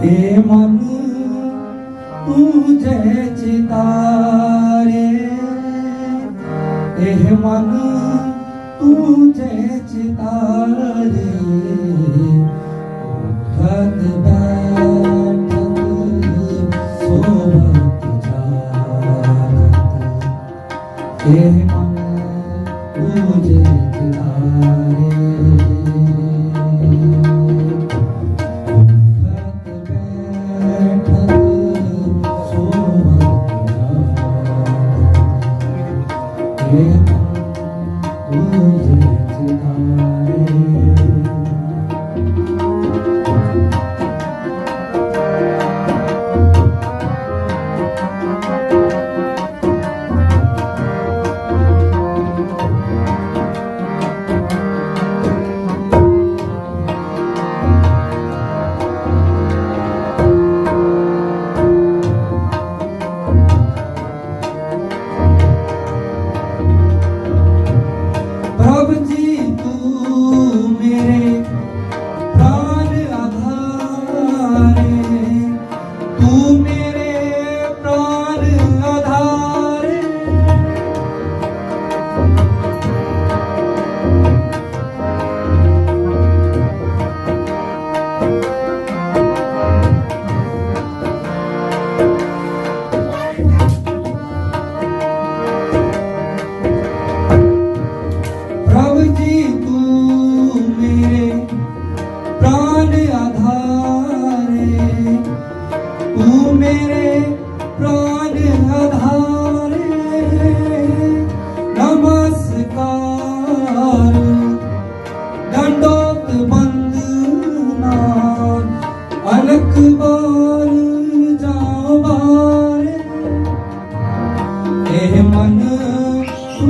हे मन तुझे चितारे हे मन तुझे चितारे उठत बैठत सोबत जागत हे Oh, dear, dear,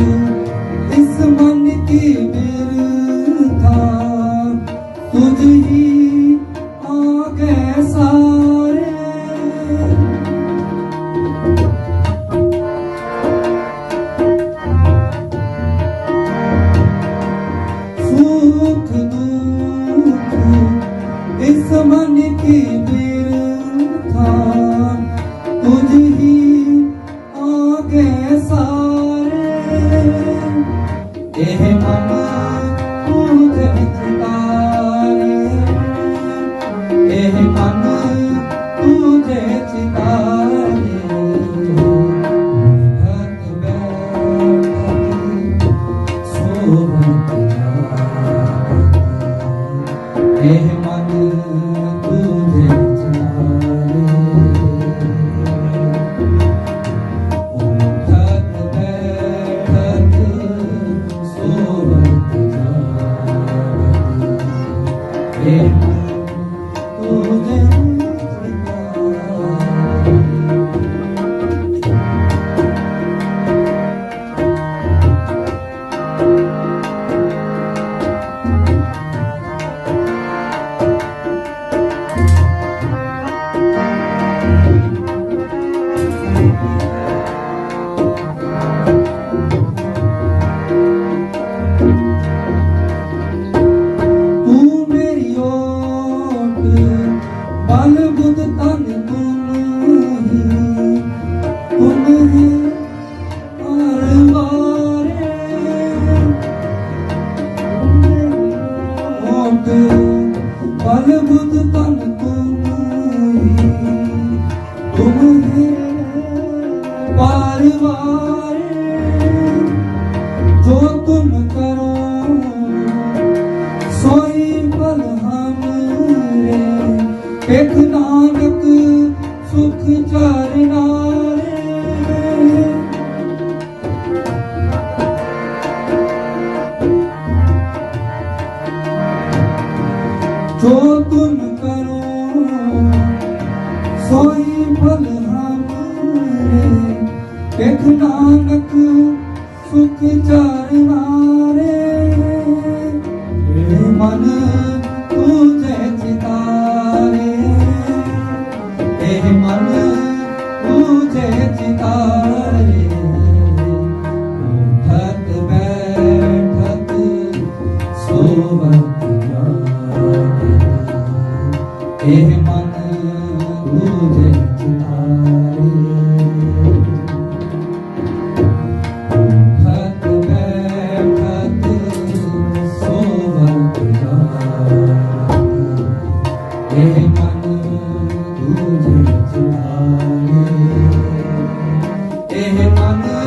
you. 예. ਪਾਰਵਾਰ ਜੋ ਤੁਮ ਕਰੋ ਸੋਈ ਬਲ ਹਮਰੇ ਇਕ ਨਾਨਕ ਸੁਖ ਚਰਨਾ ਜੋ ਤੁਮ ਕਰੋ ਸੋਈ ਫਲ ਹਮਾਰੇ ਇਕ ਨਾਨਕ, ਸੁਖ ਚਾਰਨਾ ਰੇ ਇਹ ਮਨ ਤੁਝੇ ਚਿਤਾਰੇ। ਇਹ ਮਨ ਤੁਝੇ ਚਿਤਾਰੇ। ਉਠਤ, ਬੈਠਤ, ਸੋਵਤ ਜਾਗਤ ਇਹ ਮਨ Hey, hey,